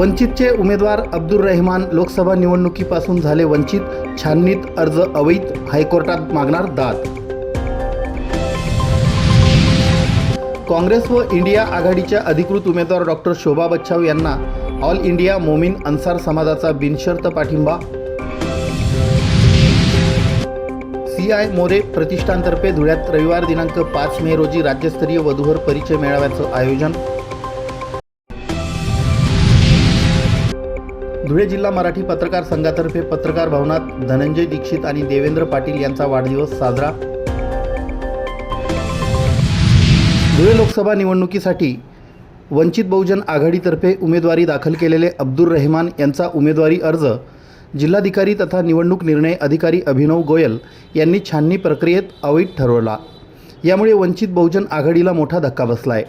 वंचितचे उमेदवार अब्दुल रहमान लोकसभा निवडणुकीपासून झाले वंचित छाननीत अर्ज अवैध हायकोर्टात मागणार दाद. काँग्रेस व इंडिया आघाडीच्या अधिकृत उमेदवार डॉक्टर शोभा बच्छाव यांना ऑल इंडिया मोमीन अन्सार समाजाचा बिनशर्त पाठिंबा. सी आय मोरे प्रतिष्ठानतर्फे धुळ्यात रविवार दिनांक पाच मे रोजी राज्यस्तरीय वधूवर परिचय मेळाव्याचं आयोजन. धुळे जिल्हा मराठी पत्रकार संघातर्फे पत्रकार भवनात धनंजय दीक्षित आणि देवेंद्र पाटील यांचा वाढदिवस साजरा. धुळे लोकसभा निवडणुकीसाठी वंचित बहुजन आघाडीतर्फे उमेदवारी दाखल केलेले अब्दुल रहमान यांचा उमेदवारी अर्ज जिल्हाधिकारी तथा निवडणूक निर्णय अधिकारी अभिनव गोयल यांनी छाननी प्रक्रियेत अवैध ठरवला. यामुळे वंचित बहुजन आघाडीला मोठा धक्का बसला आहे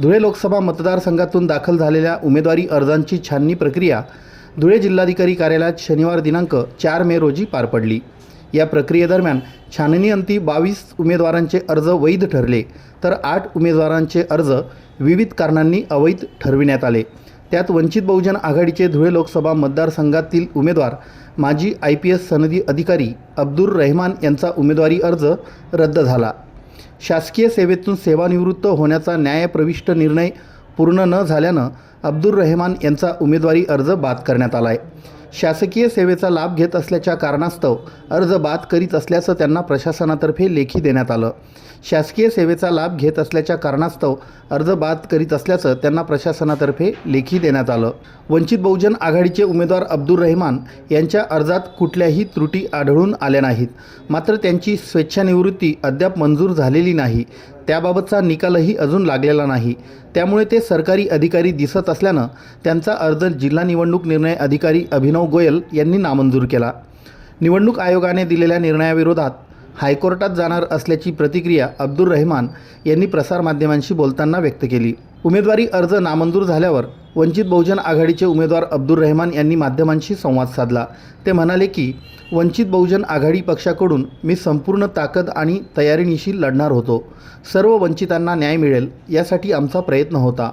धुळे लोकसभा मतदारसंघातून दाखल झालेल्या उमेदवारी अर्जांची छाननी प्रक्रिया धुळे जिल्हाधिकारी कार्यालयात शनिवार दिनांक चार मे रोजी पार पडली. या प्रक्रियेदरम्यान छाननीअंती बावीस उमेदवारांचे अर्ज वैध ठरले तर आठ उमेदवारांचे अर्ज विविध कारणांनी अवैध ठरविण्यात आले. त्यात वंचित बहुजन आघाडीचे धुळे लोकसभा मतदारसंघातील उमेदवार माजी आय पी एस सनदी अधिकारी अब्दुल रहमान यांचा उमेदवारी अर्ज रद्द झाला. शासकीय सेवेतून सेवानिवृत्त होण्याचा न्यायप्रविष्ट निर्णय पूर्ण न झाल्यानं अब्दुल रहमान यांचा उमेदवारी अर्ज बाद करण्यात आला आहे शासकीय सेवेचा लाभ घेत असल्याच्या कारणास्तव अर्ज बाद करीत असल्याचं त्यांना प्रशासनातर्फे लेखी देण्यात आलं. शासकीय सेवेचा लाभ घेत असल्याच्या कारणास्तव अर्ज बाद करीत असल्याचं त्यांना प्रशासनातर्फे लेखी देण्यात आलं. वंचित बहुजन आघाडीचे उमेदवार अब्दुल रहमान यांच्या अर्जात कुठल्याही त्रुटी आढळून आल्या नाहीत. मात्र त्यांची स्वेच्छानिवृत्ती अद्याप मंजूर झालेली नाही. त्याबाबतचा निकालही अजून लागलेला नाही. त्यामुळे ते सरकारी अधिकारी दिसत असल्यानं त्यांचा अर्ज जिल्हा निवडणूक निर्णय अधिकारी अभिनव गोयल यांनी नामंजूर केला. निवडणूक आयोगाने दिलेल्या निर्णयाविरोधात हायकोर्टात जाणार असल्याची प्रतिक्रिया अब्दुल रहमान यांनी प्रसारमाध्यमांशी बोलताना व्यक्त केली. उमेदवारी अर्ज नामंजूर झाल्यावर वंचित बहुजन आघाडीचे उमेदवार अब्दुल रहमान यांनी माध्यमांशी संवाद साधला. ते म्हणाले की वंचित बहुजन आघाडी पक्षाकडून मी संपूर्ण ताकद आणि तयारीनिशी लढणार होतो. सर्व वंचितांना न्याय मिळेल यासाठी आमचा प्रयत्न होता.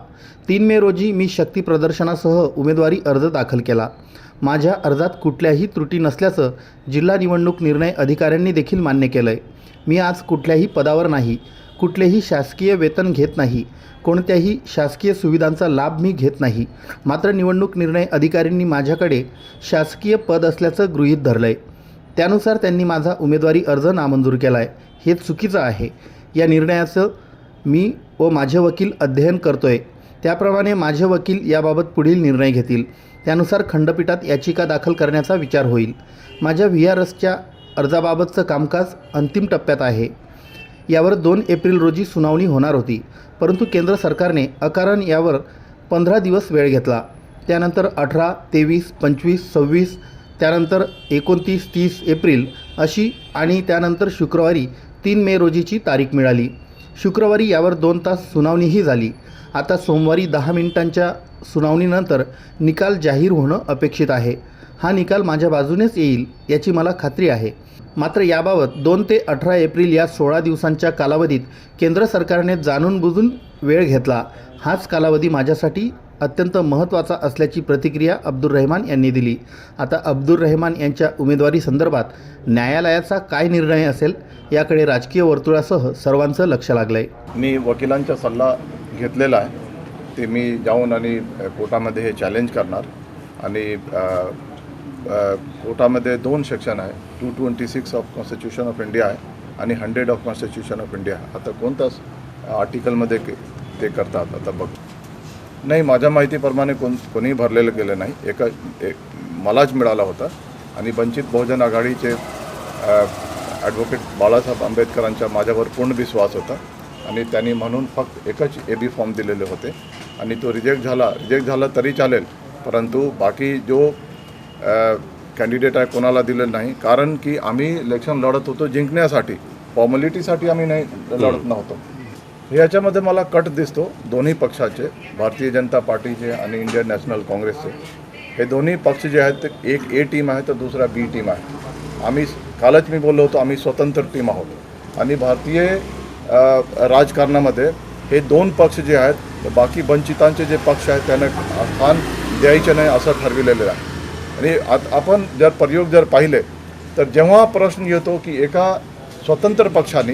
तीन मे रोजी मी शक्ती प्रदर्शनासह उमेदवारी अर्ज दाखल केला. माझ्या अर्जात कुठल्याही त्रुटी नसल्याचं जिल्हा निवडणूक निर्णय अधिकाऱ्यांनी देखील मान्य केलं आहे मी आज कुठल्याही पदावर नाही कुठलेही शासकीय वेतन घेत नाही कोणत्याही शासकीय सुविधांचा लाभ मी घेत नाही. मात्र निवडणूक निर्णय अधिकाऱ्यांनी माझ्याकडे शासकीय पद असल्याचं गृहीत धरलं आहे त्यानुसार त्यांनी माझा उमेदवारी अर्ज नामंजूर केला आहे हे चुकीचं आहे. या निर्णयाचं मी व माझे वकील अध्ययन करतो आहे त्याप्रमाणे माझे वकील याबाबत पुढील निर्णय घेतील. त्यानुसार खंडपीठात याचिका दाखल करण्याचा विचार होईल. माझ्या व्ही आर एसच्या अर्जाबाबतचं कामकाज अंतिम टप्प्यात आहे. यावर दोन एप्रिल रोजी सुनावणी होणार होती. परंतु केंद्र सरकारने अकारण यावर पंधरा दिवस वेळ घेतला. त्यानंतर अठरा तेवीस पंचवीस सव्वीस त्यानंतर एकोणतीस तीस एप्रिल अशी आणि त्यानंतर शुक्रवारी तीन मे रोजीची तारीख मिळाली. शुक्रवारी यावर दोन तास सुनावणीही झाली. आता सोमवारी दहा मिनिटांच्या सुनावणीनंतर निकाल जाहीर होणं अपेक्षित आहे. हा निकाल माझ्या बाजूनेच येईल याची मला खात्री आहे. मात्र याबाबत दोन ते अठरा एप्रिल या सोळा दिवसांच्या कालावधीत केंद्र सरकारने जाणून बुजून वेळ घेतला. हाच कालावधी माझ्यासाठी अत्यंत महत्त्वाचा असल्याची प्रतिक्रिया अब्दुल रहमान यांनी दिली. आता अब्दुल रहमान यांच्या उमेदवारी संदर्भात न्यायालयाचा काय निर्णय असेल याकडे राजकीय वर्तुळासह सर्वांचं लक्ष लागलं आहे मी वकिलांचा सल्ला घेतलेला आहे. ते मी जाऊन आणि कोर्टामध्ये हे चॅलेंज करणार आणि कोर्टामध्ये दोन सेक्शन आहे. Two twenty six of constitution of India आहे आणि hundred of constitution of India आता कोणताच आर्टिकलमध्ये के- ते करतात? आता बघ. नाही माझ्या माहितीप्रमाणे कोण कोणीही भरलेलं गेलं नाही. एका एक मलाच मिळाला होता. आणि वंचित बहुजन आघाडीचे ॲडव्होकेट बाळासाहेब आंबेडकरांचा माझ्यावर पूर्ण विश्वास होता. आणि त्यांनी म्हणून फक्त एकच ए बी फॉर्म दिलेले होते. आणि तो रिजेक्ट झाला. रिजेक्ट झाला तरी चालेल. परंतु बाकी जो कॅन्डिडेट आहे कोणाला दिलं नाही. कारण की आम्ही इलेक्शन लढत होतो जिंकण्यासाठी. फॉर्मॅलिटीसाठी आम्ही नाही लढत नव्हतो. याच्यामध्ये मला कट दिसतो दोन्ही पक्षाचे भारतीय जनता पार्टीचे आणि इंडियन नॅशनल काँग्रेसचे हे दोन्ही पक्ष जे आहेत ते एक ए टीम आहे तर दुसरा बी टीम आहे. आम्ही कालच मी बोललो होतो आम्ही स्वतंत्र टीम आहोत. आणि भारतीय राजकारणामध्ये हे दोन पक्ष जे आहेत बाकी वंचितांचे जे पक्ष आहेत त्यांना स्थान द्यायचे नाही असं ठरविलेलं आहे. आणि आत आपण जर प्रयोग जर पाहिले तर जेव्हा प्रश्न येतो की एका स्वतंत्र पक्षाने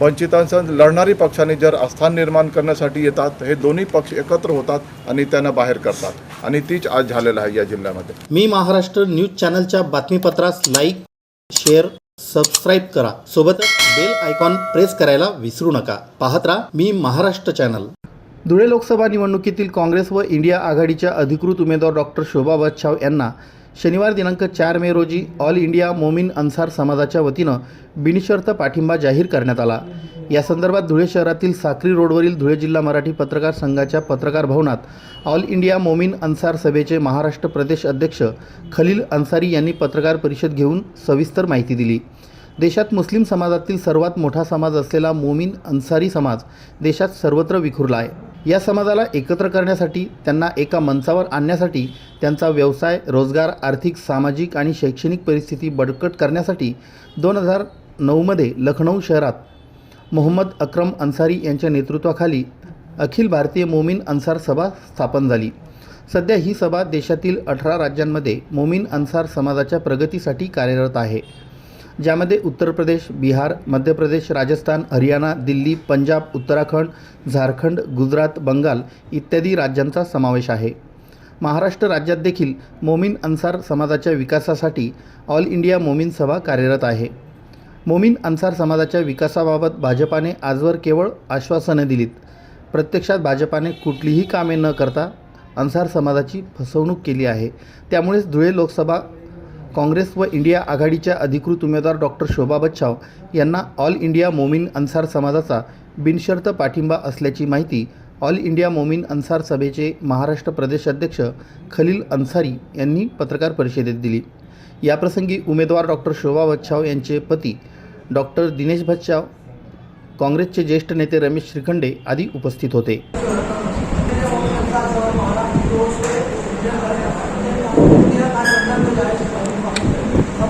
वंचितांचा लढणारी पक्षाने जर आस्थान निर्माण करण्यासाठी येतात हे दोन्ही पक्ष एकत्र होतात आणि त्यांना बाहेर करतात. आणि तीच आज झालेलं आहे या जिल्ह्यामध्ये. मी महाराष्ट्र न्यूज चॅनलच्या बातमीपत्रास लाईक शेअर सबस्क्राईब करा. सोबतच बेल आयकॉन प्रेस करायला विसरू नका. पाहत राहा मी महाराष्ट्र चॅनल. धुळे लोकसभा निवडणुकीतील काँग्रेस व इंडिया आघाडीच्या अधिकृत उमेदवार डॉक्टर शोभा बच्छाव यांना शनिवार दिनांक चार मे रोजी ऑल इंडिया मोमीन अन्सार समाजाच्या वतीनं बिनशर्त पाठिंबा जाहीर करण्यात आला. या संदर्भात धुळे शहरातील साक्री रोडवरील धुळे जिल्हा मराठी पत्रकार संघाच्या पत्रकार भवनात ऑल इंडिया मोमीन अन्सार सभेचे महाराष्ट्र प्रदेश अध्यक्ष खलील अन्सारी यांनी पत्रकार परिषद घेऊन सविस्तर माहिती दिली. देशात मुस्लिम समाजातील सर्वात मोठा समाज असलेला मोमीन अन्सारी समाज देशात सर्वत्र विखुरला आहे. या समाजाला एकत्र करण्यासाठी त्यांना एका मंचावर आणण्यासाठी त्यांचा व्यवसाय रोजगार आर्थिक सामाजिक आणि शैक्षणिक परिस्थिती बळकट करण्यासाठी दोन हजार नऊमध्ये लखनौ शहरात मोहम्मद अक्रम अन्सारी यांच्या नेतृत्वाखाली अखिल भारतीय मोमीन अन्सार सभा स्थापन झाली. सध्या ही सभा देशातील अठरा राज्यांमध्ये मोमीन अन्सार समाजाच्या प्रगतीसाठी कार्यरत आहे. ज्यामध्ये उत्तर प्रदेश बिहार मध्य प्रदेश राजस्थान हरियाणा दिल्ली पंजाब उत्तराखंड झारखंड गुजरात बंगाल इत्यादी राज्यांचा समावेश आहे. महाराष्ट्र राज्यात देखील मोमीन अन्सार समाजाच्या विकासासाठी ऑल इंडिया मोमीन सभा कार्यरत आहे. मोमीन अन्सार समाजाच्या विकासाबाबत भाजपाने आजवर केवळ आश्वासनं दिलीत. प्रत्यक्षात भाजपाने कुठलीही कामे न करता अन्सार समाजाची फसवणूक केली आहे. त्यामुळेच धुळे लोकसभा काँग्रेस व इंडिया आघाडीच्या अधिकृत उमेदवार डॉक्टर शोभा बच्छाव यांना ऑल इंडिया मोमीन अन्सार समाजाचा बिनशर्त पाठिंबा असल्याची माहिती ऑल इंडिया मोमीन अन्सार सभेचे महाराष्ट्र प्रदेश अध्यक्ष खलील अन्सारी यांनी पत्रकार परिषदेत दिली. याप्रसंगी उमेदवार डॉक्टर शोभा बच्छाव यांचे पती डॉक्टर दिनेश बच्छाव काँग्रेसचे ज्येष्ठ नेते रमेश श्रीखंडे आदी उपस्थित होते.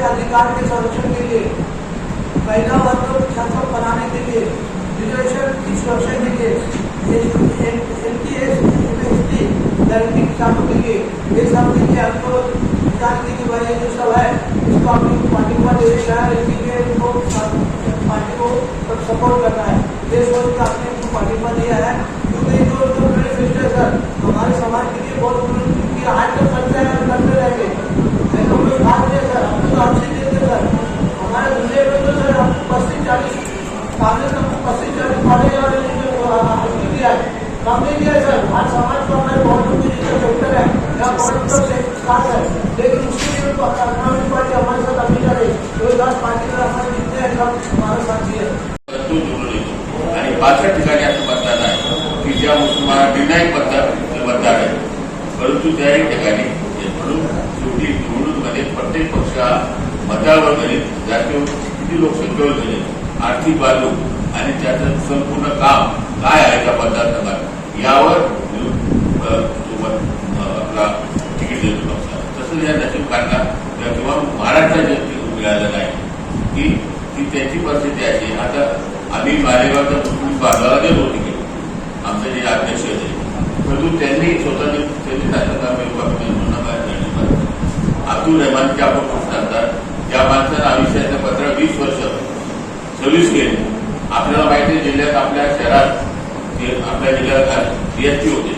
अल्पसंख्यक अधिकार के संरक्षण के लिए, महिला वर्ग को सक्षम बनाने के लिए रिजर्वेशन की सुरक्षा के लिए एन टी एस किसानों के लिए, ये सब के की जो सब है, इसको अपनी पार्टी को है के इनको पार्टी को सपोर्ट करना है। ये सोच कर आपने इनको पार्टी को दिया है, क्योंकि जो जो सर हमारे समाज के लिए बहुत उनकी आज तक करते हैं, करते रहेंगे। हम लोग तो सर। हम पच्चीस चालीस कांग्रेस ने पच्चीस चालीस कॉलेज और हल्की दिया है कम नहीं दिया है सर हर समाज को हमारे बहुत की जो सेक्टर है या बहुत से खास है लेकिन उसके लिए तो कांग्रेस पार्टी हमारे साथ अभी करे कोई दस पार्टी का हमारे जितने हैं सब हमारे साथ ही है तो निवडून येतो आणि पाचव्या ठिकाणी असं मतदान आहे की ज्या मुसलमान निर्णायक मतदार ते मतदार आहे परंतु त्याही ठिकाणी हे म्हणून शेवटी निवडणुकीमध्ये प्रत्येक पक्ष हा मतावर गणित म्हणजे जातीवर किती लोकसंख्येवर गणित आर्थिक बाजू आणि त्याचं संपूर्ण काम काय आहे त्या मतदारसंघात यावर आपला तिकीट देतो पक्षाला तसंच या नशीबकारांना किंवा- किंवा महाराष्ट्रात जे तिकीट मिळालेलं आहे की ती त्याची परिस्थिती अशी आता आम्ही मालेगावच्या मुस्लिम बांधवाला गेलो तिकीट. आमचे जे अध्यक्ष होते परंतु त्यांनी स्वतःचे त्यांनी शासनामध्ये अब्दुल रहमान जे आपण म्हणून सांगतात त्या माणसानं आयुष्याचं पत्र वीस वर्ष. सर्व्हिस केली. आपल्याला माहिती आहे जिल्ह्यात आपल्या शहरात आपल्या जिल्ह्यात सीएसटी होते.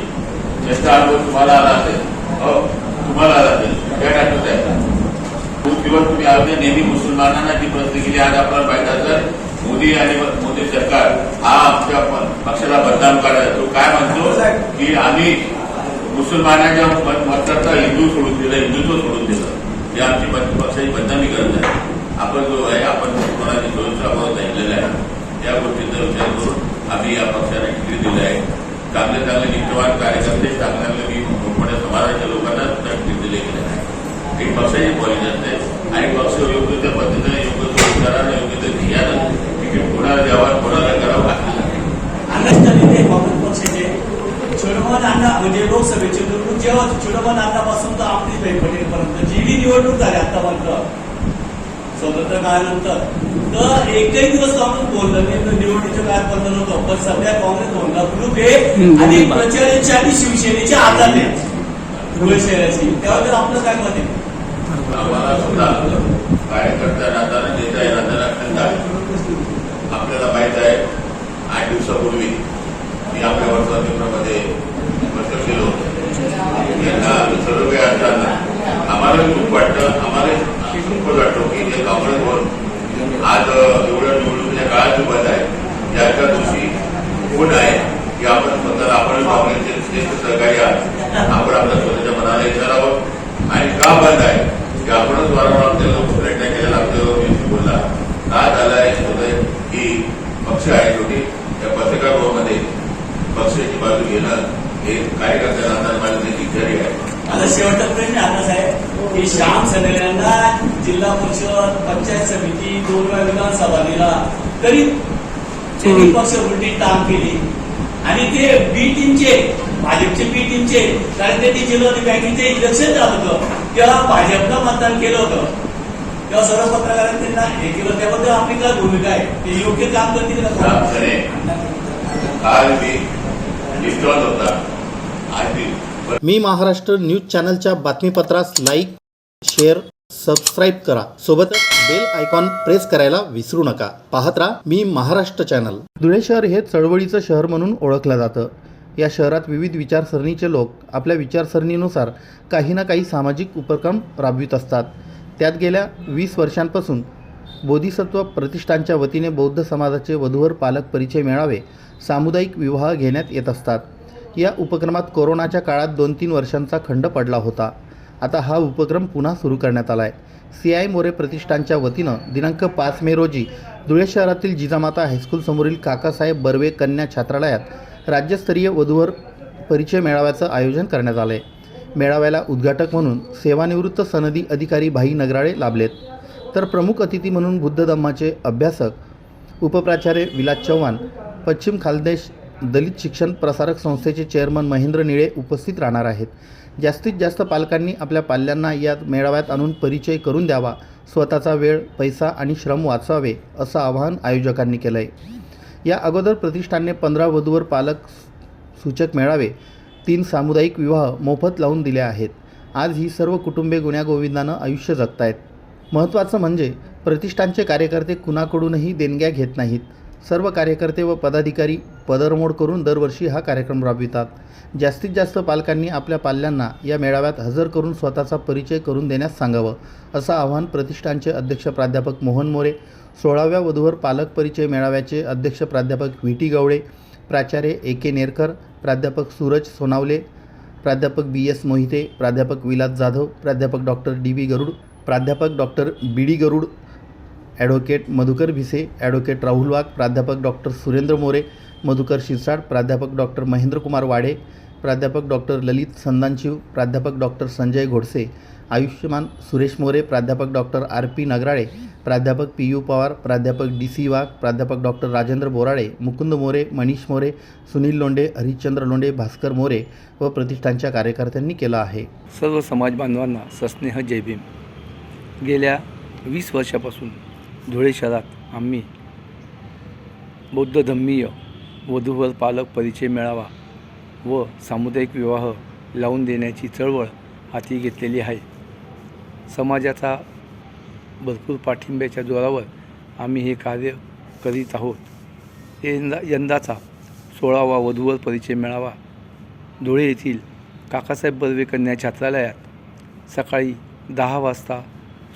त्याचा अनुभव तुम्हाला आला असेल. हो तुम्हाला आला असेल. काय आठवत आहे. खूप दिवस तुम्ही आले नेहमी मुसलमानांना जी प्रश्न केली. आज आपल्याला माहीत असेल मोदी आणि मोदी सरकार हा आमच्या पक्षाला बदनाम करायचा तो काय म्हणतो? की आम्ही मुसलमानाच्या मत- मतदारचा हिंदू सोडून दिलं हिंदुत्व सोडून दिलं. हे आमची पक्ष- पक्षाची बदनामी करत आहे आपण जो आहे, आपण कोणाची सोयीचा अभाव ऐकलेला आहे. त्या गोष्टीचा विचार करून आम्ही या पक्षाला तिकीट दिलं आहे. चांगले चांगले निष्ठवान कार्यकर्ते, चांगले मी मोठमोठ्या समाजाच्या लोकांना तिकीट दिले गेले आहे ही पक्षाची पॉलिसी असते आणि पक्ष योग्य त्या पद्धतीने, योग्य त्या विचारानं, योग्य त्या ध्येयानं तिकीट कोणाला द्यावं, कोणाला करावं नेते, काँग्रेस पक्षाचे चिडमन अण्णा म्हणजे लोकसभेची निवडणूक जेव्हा चिडमन अण्णापासून तर अमरीशभाई पटेलपर्यंत जी बी निवडणूक झाली आतापर्यंत स्वतंत्र काळानंतर तर एकही दिवस काँग्रेस बोललं नाही तर निवडणुकीच्या काळात बंद नव्हतं पण सध्या काँग्रेस म्हणला ग्रुप हे आणि प्रचाराची आणि शिवसेनेच्या हाताने धुळे शहराची त्यावर तर आपलं काय मत आहे? आम्हाला सुद्धा नेता आहे आहे आपल्याला माहीत आहे आठ दिवसापूर्वी मी आपल्या होतं यांना सर्व काही असताना आम्हाला खूप वाटतं आम्हाला खूप वाटतो की जे काँग्रेसवर आज एवढ्या निवडणुकीच्या काळात बंद आहे याच्या दिवशी कोण आहे की आपण स्वतःला आपण काँग्रेसचे श्रेष्ठ सहकारी आहात आपण आपल्या स्वतःच्या मनाला विचारावं आणि का बंद आहे की आपणच वारंवार आपल्याला लोक प्रयत्न केलेला आपल्याला व्यक्ती बोलला का झालाय होतंय की पक्ष आहे शेवटी त्या पत्रकारामध्ये पक्षाची बाजू घेणं हे कार्यकर्त्यांना आता माझी नैतिक जरी आहे आता शेवटचा प्रश्न आताच आहे की श्याम सनेल यांना जिल्हा परिषद पंचायत समिती दोन वेळा विधानसभा दिला तरी त्यांनी पक्ष उलटी काम केली? आणि ते बी टीमचे भाजपचे बी टीमचे कारण त्यांनी जिल्हा बँकेचे इलेक्शन झालं होतं. तेव्हा भाजपनं मतदान केलं होतं. तेव्हा सर्व पत्रकारांनी त्यांना हे केलं. त्याबद्दल आपली काय भूमिका आहे. ते योग्य काम करतील का? काल मी होता. आज मी मी महाराष्ट्र न्यूज चॅनलच्या बातमीपत्रास लाईक शेअर सबस्क्राईब करा. सोबतच बेल आयकॉन प्रेस करायला विसरू नका. पाहत राहा मी महाराष्ट्र चॅनल. धुळे शहर हे चळवळीचं शहर म्हणून ओळखलं जातं. या शहरात विविध विचारसरणीचे लोक आपल्या विचारसरणीनुसार काही ना काही सामाजिक उपक्रम राबवित असतात. त्यात गेल्या वीस वर्षांपासून बोधिसत्व प्रतिष्ठानच्या वतीने बौद्ध समाजाचे वधूवर पालक परिचय मेळावे सामुदायिक विवाह घेण्यात येत असतात. या उपक्रमात कोरोनाच्या काळात दोन तीन वर्षांचा खंड पडला होता. आता हा उपक्रम पुन्हा सुरू करण्यात आला आहे सी आय मोरे प्रतिष्ठानच्या वतीनं दिनांक पाच मे रोजी धुळे शहरातील जिजामाता हायस्कूलसमोरील काकासाहेब बर्वे कन्या छात्रालयात राज्यस्तरीय वधूवर परिचय मेळाव्याचं आयोजन करण्यात आलं आहे मेळाव्याला उद्घाटक म्हणून सेवानिवृत्त सनदी अधिकारी भाई नगराळे लाभलेत. तर प्रमुख अतिथी म्हणून बुद्ध धम्माचे अभ्यासक उपप्राचार्य विलास चव्हाण पश्चिम खालदेश दलित शिक्षण प्रसारक संस्थेचे चेअरमन महेंद्र निळे उपस्थित राहणार आहेत. जास्तीत जास्त पालकांनी आपल्या पाल्यांना या मेळाव्यात आणून परिचय करून द्यावा स्वतःचा वेळ पैसा आणि श्रम वाचवावे असं आवाहन आयोजकांनी केलं आहे या अगोदर प्रतिष्ठानने पंधरा वधूवर पालक सूचक मेळावे तीन सामुदायिक विवाह मोफत लावून दिले आहेत. आज ही सर्व कुटुंबे गुण्यागोविंदानं आयुष्य जगतायत. महत्त्वाचं म्हणजे प्रतिष्ठानचे कार्यकर्ते कुणाकडूनही देणग्या घेत नाहीत. सर्व कार्यकर्ते व पदाधिकारी पदरमोड करून दरवर्षी हा कार्यक्रम राबवितात. जास्तीत जास्त पालकांनी आपल्या पाल्यांना या मेळाव्यात हजर करून स्वतःचा परिचय करून देण्यास सांगावं असं आवाहन प्रतिष्ठानचे अध्यक्ष प्राध्यापक मोहन मोरे सोळाव्या वधूवर पालक परिचय मेळाव्याचे अध्यक्ष प्राध्यापक व्ही टी गवळे प्राचार्य ए के नेरकर प्राध्यापक सूरज सोनावले प्राध्यापक बी एस मोहिते प्राध्यापक विलास जाधव प्राध्यापक डॉक्टर डी बी गरुड प्राध्यापक doctor B D Garud advocate Madhukar Bhise advocate Rahul Wagh प्राध्यापक डॉक्टर सुरेंद्र मोरे मधुकर शिरसाट प्राध्यापक डॉक्टर महेंद्रकुमार वाडे प्राध्यापक डॉक्टर ललित संदानशिव प्राध्यापक डॉक्टर संजय घोडसे आयुष्यमान सुरेश मोरे प्राध्यापक डॉक्टर आर पी नगराळे प्राध्यापक पी यू पवार प्राध्यापक डी सी वाघ प्राध्यापक डॉक्टर राजेंद्र बोराडे मुकुंद मोरे मनीष मोरे सुनील लोंडे हरिश्चंद्र लोंडे भास्कर मोरे व प्रतिष्ठानच्या कार्यकर्त्यांनी केलं आहे. सर्व समाज बांधवांना सस्नेह जय भीम. गेल्या वीस वर्षापासून धुळे शहरात आम्ही बौद्ध धम्मीय वधूवर पालक परिचय मिळावा व सामुदायिक विवाह लावून देण्याची चळवळ हाती घेतलेली आहे. समाजाचा भरपूर पाठिंब्याच्या जोरावर आम्ही हे कार्य करीत आहोत. यंदा यंदाचा सोळावा वधूवर परिचय मिळावा धुळे येथील काकासाहेब बर्वे कन्या छात्रालयात सकाळी दहा वाजता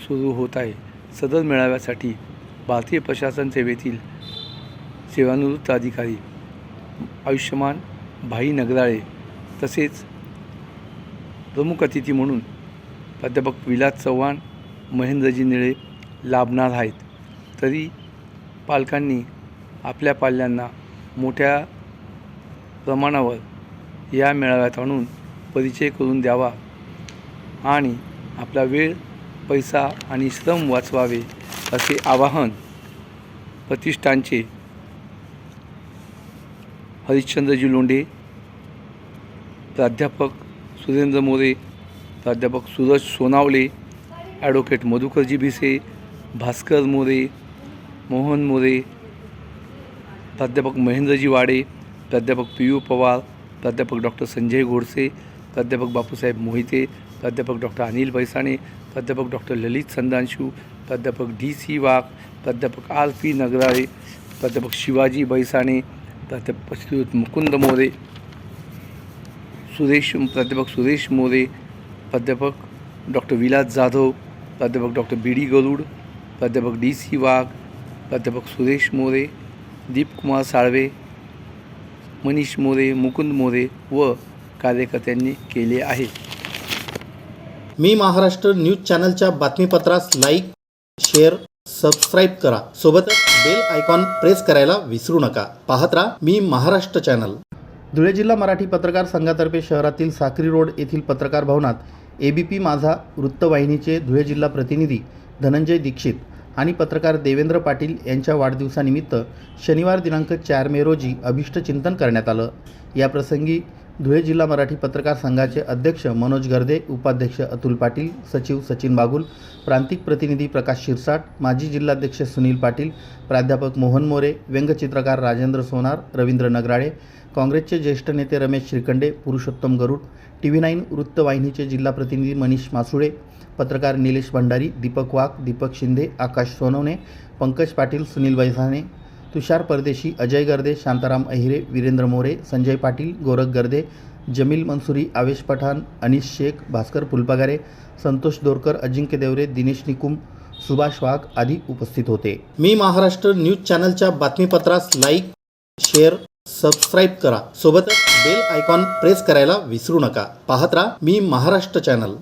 सुरू होत आहे. सदर मेळाव्यासाठी भारतीय प्रशासन सेवेतील सेवानिवृत्त अधिकारी आयुष्यमान भाई नगराळे तसेच प्रमुख अतिथी म्हणून प्राध्यापक विलास चव्हाण महेंद्रजी निळे लाभणार आहेत. तरी पालकांनी आपल्या पाल्यांना मोठ्या प्रमाणावर या मेळाव्यात आणून परिचय करून द्यावा आणि आपला वेळ पैसा आणि श्रम वाचवावे असे आवाहन प्रतिष्ठानचे हरिश्चंद्रजी लोंढे प्राध्यापक सुरेंद्र मोरे प्राध्यापक सूरज सोनावले ॲडव्होकेट मधुकरजी भिसे भास्कर मोरे मोहन मोरे प्राध्यापक महेंद्रजी वाडे प्राध्यापक पी यू पवार प्राध्यापक डॉक्टर संजय गोडसे प्राध्यापक बापूसाहेब मोहिते प्राध्यापक डॉक्टर अनिल बैसाणे प्राध्यापक डॉक्टर ललित संदांशू प्राध्यापक डी सी वाघ प्राध्यापक आर पी नगराळे प्राध्यापक शिवाजी बैसाणे प्राध्यापक श्रीयुत मुकुंद मोरे सुरेश प्राध्यापक सुरेश मोरे प्राध्यापक डॉक्टर विलास जाधव प्राध्यापक डॉक्टर बी डी गरुड प्राध्यापक डी सी वाघ प्राध्यापक सुरेश मोरे दीपकुमार साळवे मनीष मोरे मुकुंद मोरे व कार्यकर्त्यांनी केले आहे. मी महाराष्ट्र न्यूज चॅनलच्या बातमीपत्रास लाईक शेअर सबस्क्राईब करा. सोबतच बेल आयकॉन प्रेस करायला विसरू नका. पाहत राहा मी महाराष्ट्र चॅनल. धुळे जिल्हा मराठी पत्रकार संघातर्फे शहरातील साक्री रोड येथील पत्रकार भवनात ए बी पी माझा वृत्तवाहिनीचे धुळे जिल्हा प्रतिनिधी धनंजय दीक्षित आणि पत्रकार देवेंद्र पाटील यांच्या वाढदिवसानिमित्त शनिवार दिनांक चार मे रोजी अभिष्ट चिंतन करण्यात आलं. याप्रसंगी धुळे जिल्हा मराठी पत्रकार संघाचे अध्यक्ष मनोज गर्दे उपाध्यक्ष अतुल पाटील सचिव सचिन बागुल प्रांतिक प्रतिनिधी प्रकाश शिरसाट माजी जिल्हाध्यक्ष सुनील पाटील प्राध्यापक मोहन मोरे व्यंगचित्रकार राजेंद्र सोनार रवींद्र नगराळे काँग्रेसचे ज्येष्ठ नेते Ramesh Shrikhande Purushottam Garud T V nine वृत्तवाहिनीचे जिल्हा प्रतिनिधी मनीष मासुळे पत्रकार निलेश भंडारी दीपक वाघ दीपक शिंदे आकाश सोनवणे पंकज पाटील सुनील बैसाणे तुषार परदेशी अजय गर्दे शांताराम अहिरे वीरेंद्र मोरे संजय पाटील गोरख गर्दे जमील मनसुरी आवेश पठाण अनिश शेख भास्कर फुलपगारे संतोष दोरकर अजिंक्य देवरे दिनेश निकुम सुभाष वाघ आदी उपस्थित होते. मी महाराष्ट्र न्यूज चॅनलच्या बातमीपत्रास लाईक शेअर सबस्क्राईब करा. सोबतच बेल आयकॉन प्रेस करायला विसरू नका. पाहत राहा मी महाराष्ट्र चॅनल.